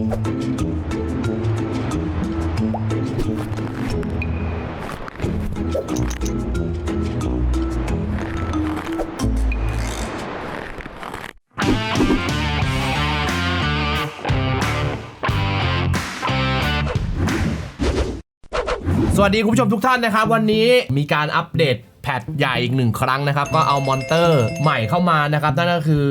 สวัสดีคุณผู้ชมทุกท่านนะครับ วันนี้มีการอัปเดต แพทใหญ่อีกหนึ่งครั้งนะครับ ก็เอามอนเตอร์ใหม่เข้ามานะครับ นั่นก็คือ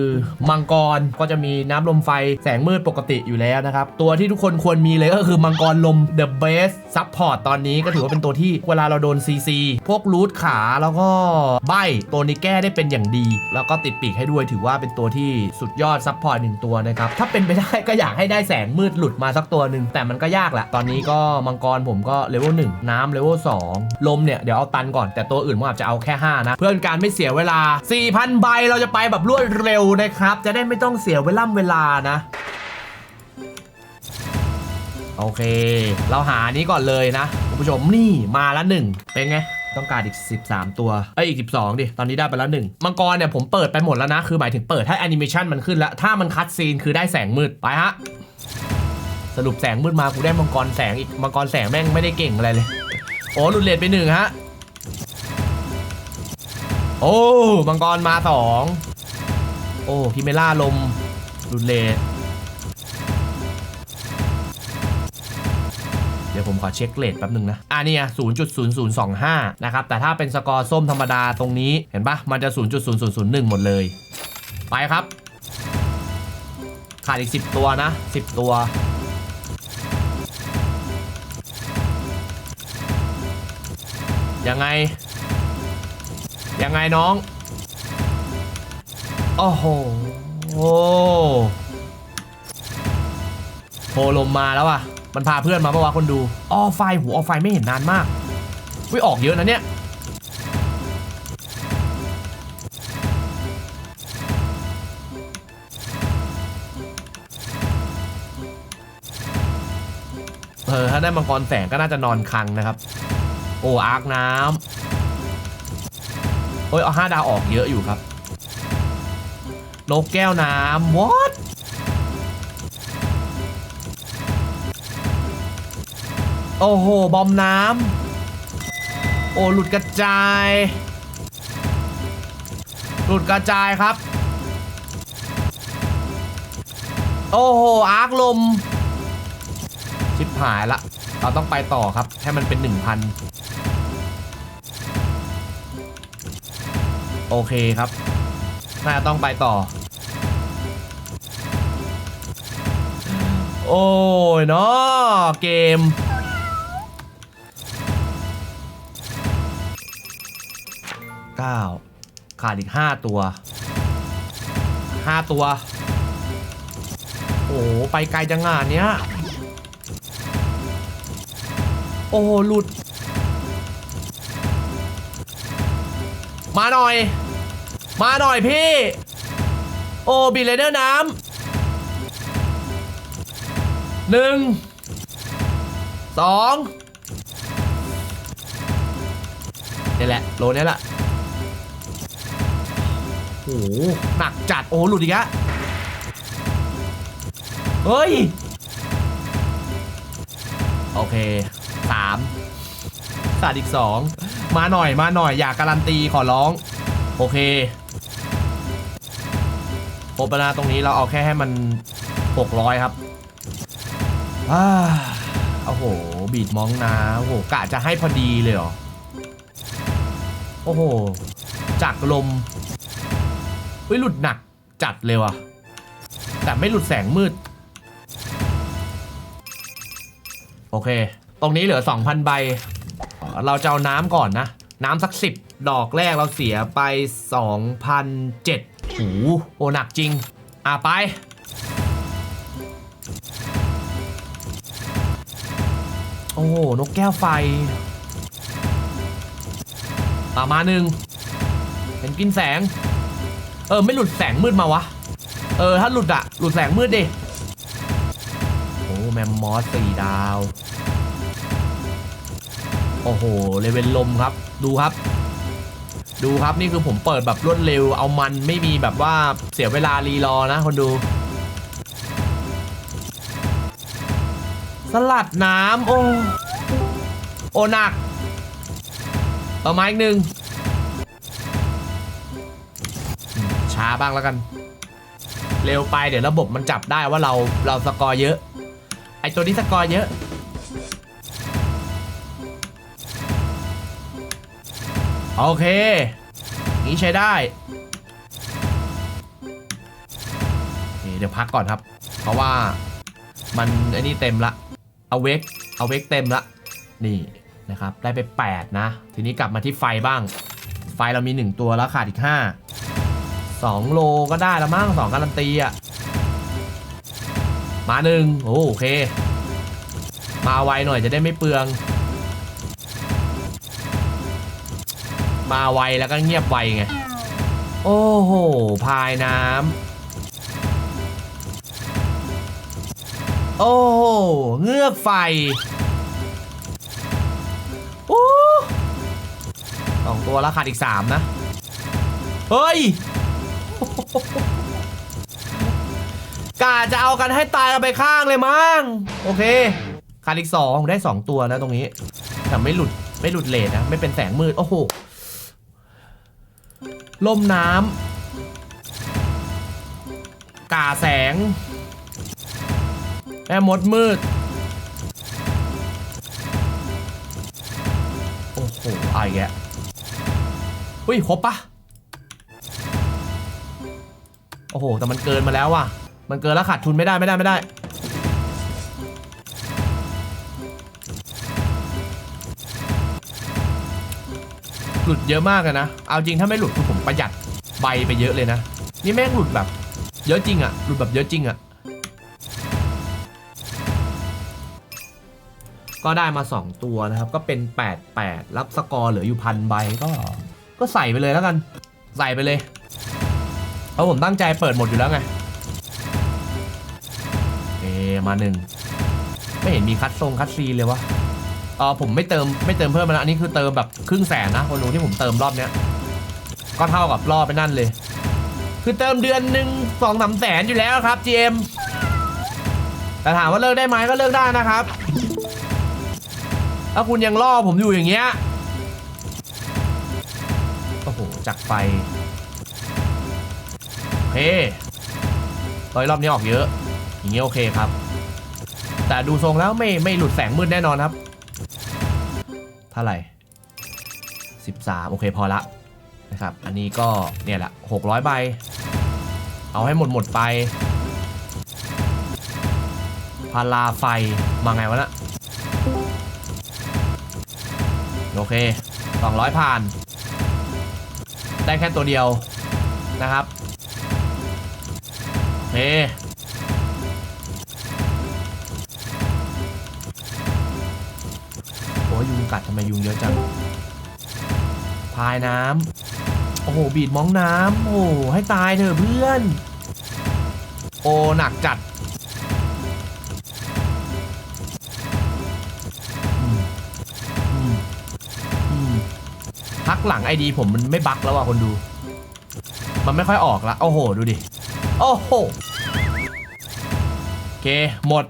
มังกรก็จะมีน้ำลมไฟแสงมืดปกติอยู่แล้วนะครับ ตัวที่ทุกคนควรมีเลยก็คือมังกรลม The Best Support ตอนนี้ก็ถือว่าเป็นตัวที่เวลาเราโดน CC พวกรูทขาแล้วก็ใบตัวนี้แก้ได้เป็นอย่างดี แล้วก็ติดปีกให้ด้วยถือว่าเป็นตัวที่สุดยอดซัพพอร์ตหนึ่งตัวนะครับถ้าเป็นไปได้ก็อยากให้ได้แสงมืดหลุดมาสักตัวหนึ่งแต่มันก็ยากแหละตอนนี้ก็มังกรผมก็เลเวล1น้ำเลเวล2ลมเนี่ยเดี๋ยวเอาตันก่อนแต่ตัวอื่นผมอาจจะเอาแค่ 5 นะ เพื่อการไม่เสียเวลา 4,000 ใบเราจะไปแบบรวดเร็วนะครับ จะได้ไม่ต้องเสียเวลาเวลานะ โอเค เราหานี้ก่อนเลยนะคุณผู้ชมนี่มาละหนึ่งเป็นไงต้องการอีก 13 ตัวเอ้ยอีก 12 ดิ ตอนนี้ได้ไปแล้วหนึ่งมังกรเนี่ยผมเปิดไปหมดแล้วนะ คือหมายถึงเปิดให้แอนิเมชันมันขึ้นแล้ว ถ้ามันคัดซีนคือได้แสงมืด ไปฮะ สรุปแสงมืดมากูได้มังกรแสงอีก มังกรแสงแม่งไม่ได้เก่งอะไรเลย โอ้หลุดเลนไปหนึ่งฮะ โอ้มังกรมาสองโอ้คิเมล่าลมหลุดเลเดี๋ยวผมขอเช็คเลทแป๊บหนึ่งนะ อ่านี่ไง0.0025 นะครับ แต่ถ้าเป็นสกอร์ส้มธรรมดาตรงนี้ เห็นปะมันจะ 0.0001 หมดเลย ไปครับ ขาดอีก 10 ตัวนะ 10 ตัว ยังไง ยังไงน้อง โอ้โห โอ้โพลมมาแล้วอะ มันพาเพื่อนมาเมื่อวานคนดู ออไฟหูออไฟไม่เห็นนานมากวิออกเยอะนะเนี่ย เออ ถ้าได้มังกรแสงก็น่าจะนอนคังนะครับ โอ้อาร์คน้ำ โอ้ยเอาห้าดาวออกเยอะอยู่ครับ นกแก้วน้ำ what โอ้โห บอมน้ำ โอ้หลุดกระจาย หลุดกระจายครับ โอ้โห อาร์คลม ชิบหายละ เราต้องไปต่อครับ ให้มันเป็น 1,000 โอเคครับ น่าจะต้องไปต่อ โอ้ยเนาะเกม9ขาดอีก5ตัว5ตัว โอ้ไปไกลจังงานเนี้ย โอ้หลุด มาหน่อย มาหน่อยพี่ โอ้บีเลเดอร์น้ำหนึ่งสองนี่แหละ โลนี้แหละโอ้หหนักจัด โอ้หลุดอีกอะเฮ้ย โอเคสามขาดอีกสอง มาหน่อยมาหน่อย อยากการันตีขอร้อง โอเคโปรปนาตรงนี้เราเอาแค่ให้มัน 600 ครับอ้าโอ้โห บีดมองนาโอ้โหกะจะให้พอดีเลยเหรอ โอ้โห จากลมเฮ้ยหลุดหนักจัดเลยว่ะ แต่ไม่หลุดแสงมืด โอเค ตรงนี้เหลือ 2,000 ใบ เราจะเอาน้ำก่อนนะ น้ำสัก10ดอกแรกเราเสียไป2,007หูโอหนักจริง อะไป โอ้โห นกแก้วไฟมามาหนึ่งเป็นกินแสง เออ ไม่หลุดแสงมืดมาวะ เออ ถ้าหลุดอะหลุดแสงมืดดิ โอ้ แมมมอสสี่ดาว โอ้โหเลเวลลมครับ ดูครับ ดูครับนี่คือผมเปิดแบบรวดเร็ว เอามันไม่มีแบบว่าเสียเวลารีรอนะคนดู สลัดน้ำโอ้โอหนักต่อมาอีกหนึ่งช้าบ้างแล้วกัน เร็วไปเดี๋ยวระบบมันจับได้ว่าเราเราสกอร์เยอะ ไอตัวนี้สกอร์เยอะ โอเค นี้ใช้ได้เคเดี๋ยวพักก่อนครับ เพราะว่ามันไอ้นี่เต็มละเอาเวกเอาเวกเต็มละ นี่นะครับ ได้ไป 8 นะ ทีนี้กลับมาที่ไฟบ้าง ไฟเรามี 1 ตัวแล้วขาดอีก 5 2 โลก็ได้ละมั้ง2การันตีอะมาหนึ่งโอเค มาไวหน่อยจะได้ไม่เปลือง มาไวแล้วก็เงียบไวไง โอ้โห พายน้ำ โอ้โห เงือกไฟโอ้สองตัวแล้วขาดอีกสามนะ เฮ้ยกาจะเอากันให้ตายกันไปข้างเลยมั้ง โอเคขาดอีกสองได้สองตัวนะตรงนี้ แต่ไม่หลุดไม่หลุดเลทนะ ไม่เป็นแสงมืด โอ้โห ล่มน้ำกาแสง แม่มดมืด โอ้โหอะไรแกะอุ้ยครบปะโอ้โห แต่มันเกินมาแล้วว่ะ มันเกินแล้วขาดทุนไม่ได้ไม่ได้ไม่ได้ หลุดเยอะมากเลยนะ เอาจริงถ้าไม่หลุดคือผมประหยัดใบไปเยอะเลยนะ นี่แม่งหลุดแบบ เยอะจริงอะหลุดแบบเยอะจริงอะก็ได้มา 2 ตัวนะครับ ก็เป็น 8 8 รับสกอร์เหลืออยู่พันใบก็ ก็ใส่ไปเลยแล้วกัน ใส่ไปเลย เพราะผมตั้งใจเปิดหมดอยู่แล้วไง เอมาหนึ่งไม่เห็นมีคัดทรงคัดซีเลยวะ เออผมไม่เติมไม่เติมเพิ่มมาแล้วอันนี้คือเติมแบบครึ่งแสนนะคนดูที่ผมเติมรอบเนี้ยก็เท่ากับรอบไปนั่นเลย คือเติมเดือนหนึ่งสองสามแสนอยู่แล้วครับ GM แต่ถามว่าเลิกได้ไหมก็เลิกได้นะครับ ถ้าคุณยังล่อผมอยู่อย่างเงี้ยโอ้โหจักไฟโอเคร้อยรอบนี้ออกเยอะ อย่างเงี้ยโอเคครับ แต่ดูทรงแล้วไม่ไม่หลุดแสงมืดแน่นอนครับ ท่าไหร่ 13 โอเคพอละนะครับ อันนี้ก็เนี่ยแหละ600 ใบ เอาให้หมดหมดไป พาราไฟ มาไงวะนะโอเค 200 ผ่าน ได้แค่ตัวเดียวนะครับ โอเคำไมยุงเยอะจัง พายน้ำ โอ้โห บีดมองน้ำ โอ้โหให้ตายเถอะเพื่อน โอ้ หนักจัด พักหลังไอดีผมมันไม่บักแล้วว่ะคนดู มันไม่ค่อยออกละ โอ้โห ดูดิ โอ้โห โอเค หมด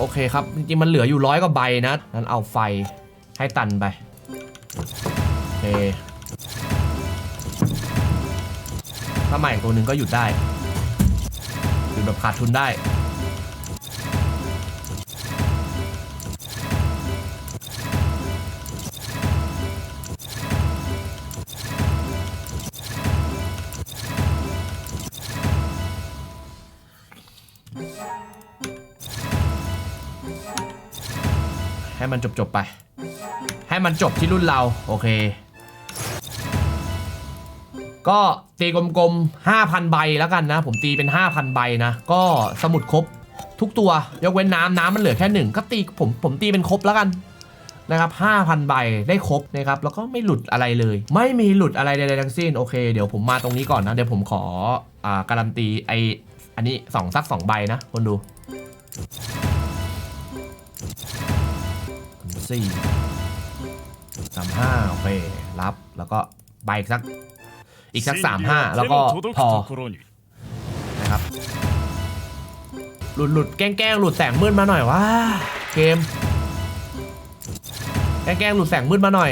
โอเคครับ จริงๆ มันเหลืออยู่ร้อยกว่าใบนะนั้นเอาไฟให้ตันไป โอเคถ้าใหม่ตัวหนึ่งก็หยุดได้หยุดแบบขาดทุนได้ ให้มันจบจบไป ให้มันจบที่รุ่นเรา โอเค ก็ตีกลมๆ 5,000 ใบแล้วกันนะ ผมตีเป็น 5,000 ใบนะ ก็สมุดครบทุกตัวยกเว้นน้ำน้ำมันเหลือแค่หนึ่งก็ตีผมผมตีเป็นครบแล้วกันนะครับ5,000 ใบได้ครบนะครับ แล้วก็ไม่หลุดอะไรเลย ไม่มีหลุดอะไรใดๆทั้งสิ้น โอเค เดี๋ยวผมมาตรงนี้ก่อนนะ เดี๋ยวผมขออ่าการันตีไออันนี้สองสักสองใบนะคนดู สี่ามห้าโอเค รับ แล้วก็ไปอีกสัก อีกสักสามห้าแล้วก็พอนะครับหลุดหลุดแกล้งแกล้งหลุดแสงมืดมาหน่อยว่าเกม แกล้งแกล้งหลุดแสงมืดมาหน่อย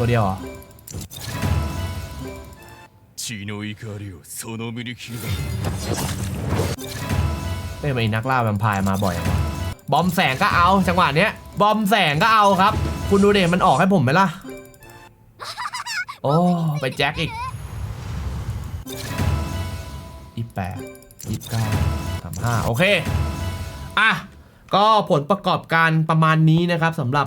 ตัวเดียวเหรอเอ้ยทำไมนักล่าแวมพายมาบ่อยวะบอมแสงก็เอาจังหวะเนี้ย บอมแสงก็เอาครับ คุณดูเด็มันออกให้ผมไหมล่ะ โอ้ไปแจ็คอีกยี่แปดยี่เก้าสามห้าโอเค อะ ก็ผลประกอบการประมาณนี้นะครับสำหรับ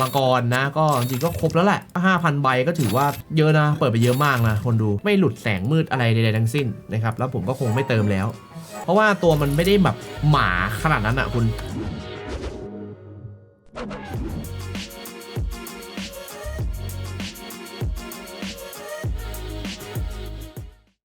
มังกรนะ ก็จริงก็ครบแล้วแหละ 5,000 ใบก็ถือว่าเยอะนะ เปิดไปเยอะมากนะ คนดูไม่หลุดแสงมืดอะไรใดๆทั้งสิ้นนะครับ แล้วผมก็คงไม่เติมแล้ว เพราะว่าตัวมันไม่ได้แบบหมาขนาดนั้นอะคุณ